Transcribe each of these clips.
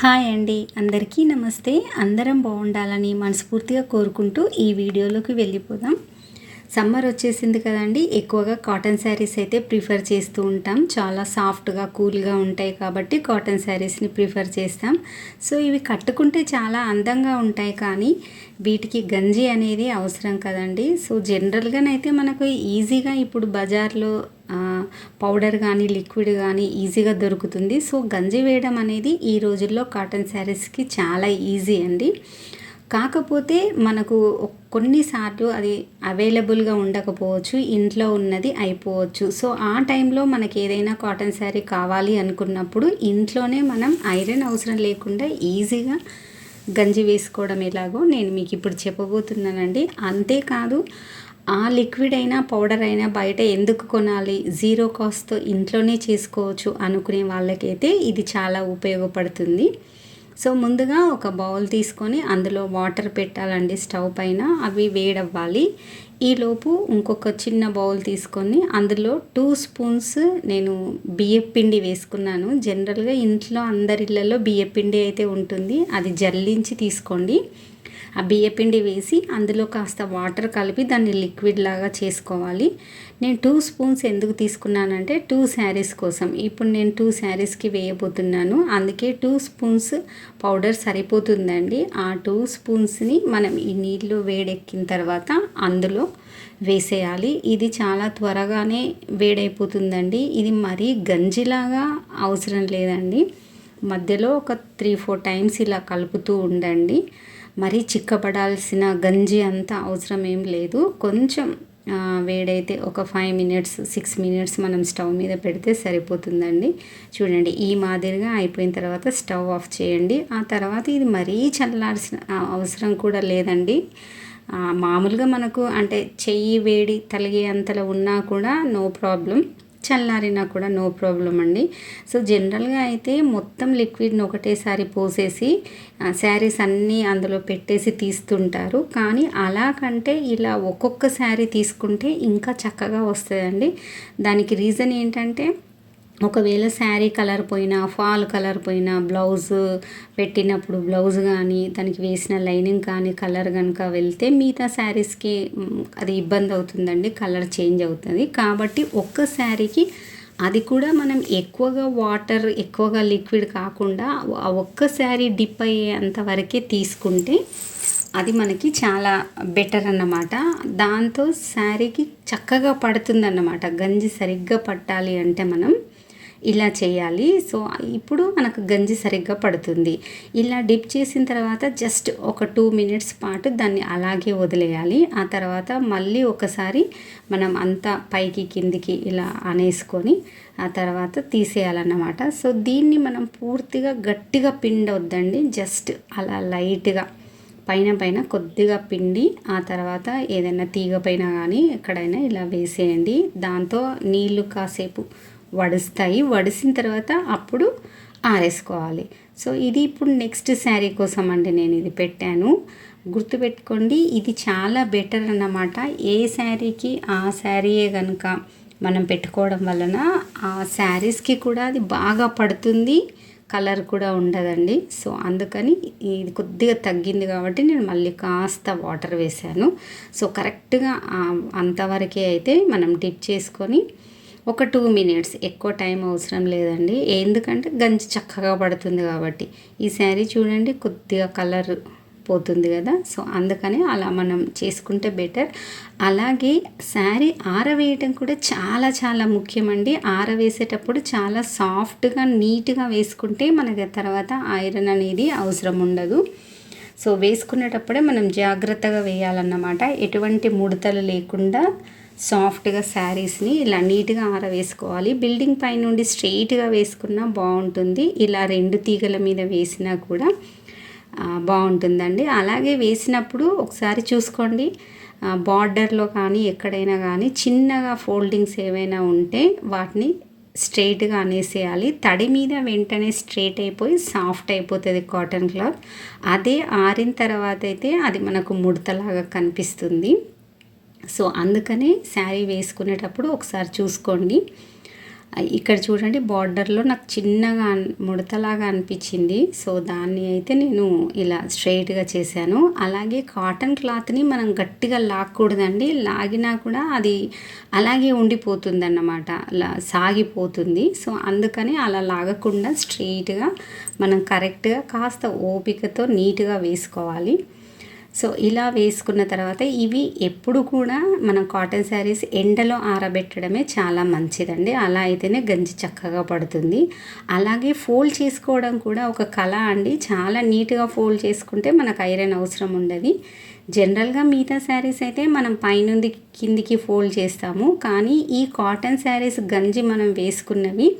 Hi అండి. అందరికీ నమస్తే. అందరం బాగుండాలని మనస్ఫూర్తిగా కోరుకుంటూ ఈ వీడియోలోకి వెళ్ళిపోదాం. సమ్మర్ వచ్చేసింది కదండి. ఎక్కువగా కాటన్ శారీస్ అయితే ప్రిఫర్ చేస్తూ ఉంటాం. చాలా సాఫ్ట్గా కూల్గా ఉంటాయి కాబట్టి కాటన్ శారీస్ని ప్రిఫర్ చేస్తాం. సో ఇవి కట్టుకుంటే చాలా అందంగా ఉంటాయి కానీ వీటికి గంజి అనేది అవసరం కదండి. సో జనరల్గానైతే మనకు ఈజీగా ఇప్పుడు బజార్లో పౌడర్ కానీ లిక్విడ్ కానీ ఈజీగా దొరుకుతుంది. సో గంజి వేయడం అనేది ఈ రోజుల్లో కాటన్ శారీస్కి చాలా ఈజీ అండి. కాకపోతే మనకు కొన్నిసార్లు అది అవైలబుల్గా ఉండకపోవచ్చు ఇంట్లో ఉన్నది అయిపోవచ్చు. సో ఆ టైంలో మనకి ఏదైనా కాటన్ శారీ కావాలి అనుకున్నప్పుడు ఇంట్లోనే మనం ఐరన్ అవసరం లేకుండా ఈజీగా గంజి వేసుకోవడం ఎలాగో నేను మీకు ఇప్పుడు చెప్పబోతున్నానండి. అంతేకాదు ఆ లిక్విడ్ అయినా పౌడర్ అయినా బయట ఎందుకు కొనాలి? జీరో కాస్ట్తో ఇంట్లోనే చేసుకోవచ్చు అనుకునే వాళ్ళకైతే ఇది చాలా ఉపయోగపడుతుంది. సో ముందుగా ఒక బౌల్ తీసుకొని అందులో వాటర్ పెట్టాలండి స్టవ్ పైన అవి వేడవ్వాలి. ఈలోపు ఇంకొక చిన్న బౌల్ తీసుకొని అందులో టూ స్పూన్స్ నేను బియ్యపిండి వేసుకున్నాను. జనరల్గా ఇంట్లో అందరిళ్ళలో బియ్యపిండి అయితే ఉంటుంది. అది జల్లించి తీసుకోండి. ఆ బియ్యపిండి వేసి అందులో కాస్త వాటర్ కలిపి దాన్ని లిక్విడ్ లాగా చేసుకోవాలి. నేను టూ స్పూన్స్ ఎందుకు తీసుకున్నానంటే టూ శారీస్ కోసం. ఇప్పుడు నేను టూ శారీస్కి వేయబోతున్నాను. అందుకే టూ స్పూన్స్ పౌడర్ సరిపోతుందండి. ఆ టూ స్పూన్స్ని మనం ఈ నీళ్ళు వేడెక్కిన తర్వాత అందులో వేసేయాలి. ఇది చాలా త్వరగానే వేడైపోతుందండి. ఇది మరీ గంజిలాగా అవసరం లేదండి. మధ్యలో ఒక త్రీ ఫోర్ టైమ్స్ ఇలా కలుపుతూ ఉండండి. మరీ చిక్కబడాల్సిన గంజి అంత అవసరం ఏం లేదు. కొంచెం వేడైతే ఒక ఫైవ్ మినిట్స్ సిక్స్ మినిట్స్ మనం స్టవ్ మీద పెడితే సరిపోతుందండి. చూడండి ఈ మాదిరిగా అయిపోయిన తర్వాత స్టవ్ ఆఫ్ చేయండి. ఆ తర్వాత ఇది మరీ చల్లాల్సిన అవసరం కూడా లేదండి. మామూలుగా మనకు అంటే చెయ్యి వేడి తలిగే అంతలో ఉన్నా కూడా నో ప్రాబ్లం. చల్లారినా కూడా నో ప్రాబ్లం అండి. సో జనరల్గా అయితే మొత్తం లిక్విడ్ని ఒకటేసారి పోసేసి శారీస్ అన్నీ అందులో పెట్టేసి తీస్తుంటారు. కానీ అలా కంటే ఇలా ఒక్కొక్క శారీ తీసుకుంటే ఇంకా చక్కగా వస్తుందండి. దానికి రీజన్ ఏంటంటే ఒకవేళ శారీ కలర్ పోయినా ఫాల్ కలర్ పోయినా బ్లౌజ్ పెట్టినప్పుడు బ్లౌజ్ కానీ దానికి వేసిన లైనింగ్ కానీ కలర్ కనుక వెళ్తే మిగతా శారీస్కి అది ఇబ్బంది అవుతుందండి కలర్ చేంజ్ అవుతుంది. కాబట్టి ఒక్క శారీకి అది కూడా మనం ఎక్కువగా వాటర్ ఎక్కువగా లిక్విడ్ కాకుండా ఒక్క శారీ డిప్ అయ్యేంత వరకే తీసుకుంటే అది మనకి చాలా బెటర్ అన్నమాట. దాంతో శారీకి చక్కగా పడుతుందన్నమాట. గంజి సరిగ్గా పట్టాలి అంటే మనం ఇలా చేయాలి. సో ఇప్పుడు మనకు గంజి సరిగ్గా పడుతుంది. ఇలా డిప్ చేసిన తర్వాత జస్ట్ ఒక టూ మినిట్స్ పాటు దాన్ని అలాగే వదిలేయాలి. ఆ తర్వాత మళ్ళీ ఒకసారి మనం అంతా పైకి కిందికి ఇలా అనేసుకొని ఆ తర్వాత తీసేయాలన్నమాట. సో దీన్ని మనం పూర్తిగా గట్టిగా పిండొద్దండి జస్ట్ అలా లైట్గా పైన పైన కొద్దిగా పిండి ఆ తర్వాత ఏదైనా తీగ పైన కానీ ఎక్కడైనా ఇలా వేసేయండి. దాంతో నీళ్ళు కాసేపు వడుస్తాయి. వడిసిన తర్వాత అప్పుడు ఆరేసుకోవాలి. సో ఇది ఇప్పుడు నెక్స్ట్ శారీ కోసం అండి నేను ఇది పెట్టాను. గుర్తుపెట్టుకోండి ఇది చాలా బెటర్ అన్నమాట. ఏ శారీకి ఆ శారీయే కనుక మనం పెట్టుకోవడం వలన ఆ శారీస్కి కూడా అది బాగా పడుతుంది కలర్ కూడా ఉండదండి. సో అందుకని ఇది కొద్దిగా తగ్గింది కాబట్టి నేను మళ్ళీ కాస్త వాటర్ వేసాను సో కరెక్ట్గా అంతవరకే అయితే మనం డిప్ చేసుకొని ఒక టూ మినిట్స్ ఎక్కువ టైం అవసరం లేదండి. ఎందుకంటే గంజి చక్కగా పడుతుంది కాబట్టి. ఈ శారీ చూడండి కొద్దిగా కలర్ పోతుంది కదా. సో అందుకని అలా మనం చేసుకుంటే బెటర్ అలాగే శారీ ఆరవేయటం కూడా చాలా చాలా ముఖ్యమండి. ఆరవేసేటప్పుడు చాలా సాఫ్ట్గా నీట్గా వేసుకుంటే మనకి తర్వాత ఐరన్ అనేది అవసరం ఉండదు. సో వేసుకునేటప్పుడే మనం జాగ్రత్తగా వేయాలన్నమాట. ఎటువంటి ముడతలు లేకుండా సాఫ్ట్గా శారీస్ని ఇలా నీట్గా ఆరవేసుకోవాలి. బిల్డింగ్ పై నుండి స్ట్రెయిట్గా వేసుకున్నా బాగుంటుంది ఇలా రెండు తీగల మీద వేసినా కూడా బాగుంటుందండి అలాగే వేసినప్పుడు ఒకసారి చూసుకోండి. బార్డర్లో కానీ ఎక్కడైనా కానీ చిన్నగా ఫోల్డింగ్స్ ఏవైనా ఉంటే వాటిని స్ట్రైట్గా అనేసేయాలి. తడి మీద వెంటనే స్ట్రైట్ అయిపోయి సాఫ్ట్ అయిపోతుంది కాటన్ క్లాత్. అదే ఆరిన తర్వాత అయితే అది మనకు ముడతలాగా కనిపిస్తుంది. సో అందుకనే శారీ వేసుకునేటప్పుడు ఒకసారి చూసుకోండి. ఇక్కడ చూడండి బార్డర్లో నాకు చిన్నగా ముడతలాగా అనిపించింది. సో దాన్ని అయితే నేను ఇలా స్ట్రైట్గా చేశాను. అలాగే కాటన్ క్లాత్ని మనం గట్టిగా లాక్కూడదండి. లాగినా కూడా అది అలాగే ఉండిపోతుంది అన్నమాట అలా సాగిపోతుంది. సో అందుకని అలా లాగకుండా స్ట్రైట్గా మనం కరెక్ట్గా కాస్త ఓపికతో నీట్గా వేసుకోవాలి. సో ఇలా వేసుకున్న తర్వాత ఇవి ఎప్పుడు కూడా మనం కాటన్ శారీస్ ఎండలో ఆరబెట్టడమే చాలా మంచిదండి. అలా అయితేనే గంజి చక్కగా పడుతుంది. అలాగే ఫోల్డ్ చేసుకోవడం కూడా ఒక కళ అండి. చాలా నీట్గా ఫోల్డ్ చేసుకుంటే మనకు ఐరన్ అవసరం ఉండదు. జనరల్గా మిగతా శారీస్ అయితే మనం పైనుంది కిందికి ఫోల్డ్ చేస్తాము. కానీ ఈ కాటన్ శారీస్ గంజి మనం వేసుకున్నవి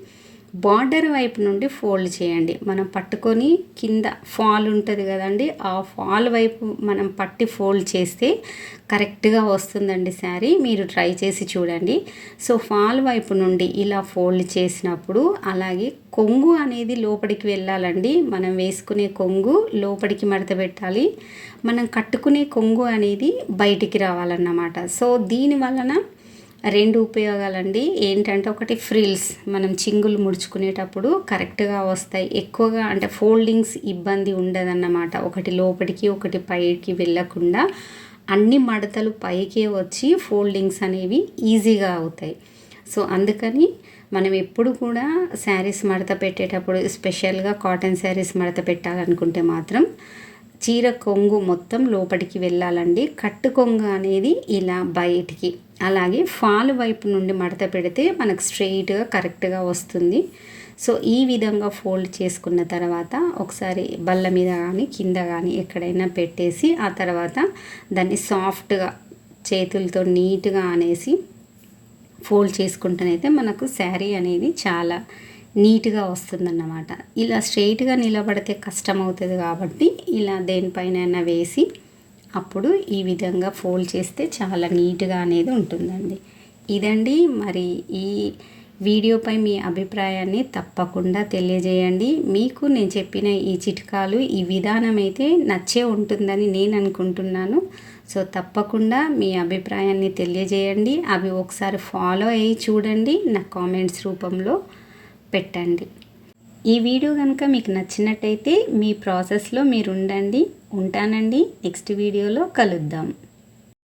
బార్డర్ వైపు నుండి ఫోల్డ్ చేయండి. మనం పట్టుకొని కింద ఫాల్ ఉంటుంది కదండి ఆ ఫాల్ వైపు మనం పట్టి ఫోల్డ్ చేస్తే కరెక్ట్గా వస్తుందండి శారీ. మీరు ట్రై చేసి చూడండి. సో ఫాల్ వైపు నుండి ఇలా ఫోల్డ్ చేసినప్పుడు అలాగే కొంగు అనేది లోపలికి వెళ్ళాలండి. మనం వేసుకునే కొంగు లోపలికి మడత పెట్టాలి. మనం కట్టుకునే కొంగు అనేది బయటికి రావాలన్నమాట. సో దీని వలన రెండు ఉపయోగాలండి. ఏంటంటే ఒకటి ఫ్రిల్స్ మనం చింగులు ముడుచుకునేటప్పుడు కరెక్ట్గా వస్తాయి. ఎక్కువగా అంటే ఫోల్డింగ్స్ ఇబ్బంది ఉండదన్నమాట. ఒకటి లోపలికి ఒకటి పైకి వెళ్ళకుండా అన్ని మడతలు పైకే వచ్చి ఫోల్డింగ్స్ అనేవి ఈజీగా అవుతాయి. సో అందుకని మనం ఎప్పుడు కూడా శారీస్ మడత పెట్టేటప్పుడు స్పెషల్గా కాటన్ శారీస్ మడత పెట్టాలనుకుంటే మాత్రం చీర కొంగు మొత్తం లోపలికి వెళ్ళాలండి. కట్టు కొంగు అనేది ఇలా బయటికి అలాగే ఫాల్ వైపు నుండి మడత పెడితే మనకు స్ట్రెయిట్గా కరెక్ట్గా వస్తుంది. సో ఈ విధంగా ఫోల్డ్ చేసుకున్న తర్వాత ఒకసారి బల్ల మీద కానీ కింద కానీ ఎక్కడైనా పెట్టేసి ఆ తర్వాత దాన్ని సాఫ్ట్గా చేతులతో నీట్గా అనేసి ఫోల్డ్ చేసుకుంటేనైతే మనకు శారీ అనేది చాలా నీట్గా వస్తుందన్నమాట. ఇలా స్ట్రెయిట్గా నిలబడితే కష్టం అవుతుంది కాబట్టి ఇలా దేనిపైన వేసి అప్పుడు ఈ విధంగా ఫోల్డ్ చేస్తే చాలా నీట్గా అనేది ఉంటుందండి. ఇదండి మరి ఈ వీడియోపై మీ అభిప్రాయాన్ని తప్పకుండా తెలియజేయండి. మీకు నేను చెప్పిన ఈ చిట్కాలు ఈ విధానం అయితే నచ్చే ఉంటుందని నేను అనుకుంటున్నాను. సో తప్పకుండా మీ అభిప్రాయాన్ని తెలియజేయండి. అవి ఒకసారి ఫాలో అయ్యి చూడండి. నా కామెంట్స్ రూపంలో పెట్టండి. ఈ వీడియో కనుక మీకు నచ్చినట్టయితే మీ ప్రాసెస్లో మీరు ఉండండి ఉంటానండి. నెక్స్ట్ వీడియోలో కలుద్దాం.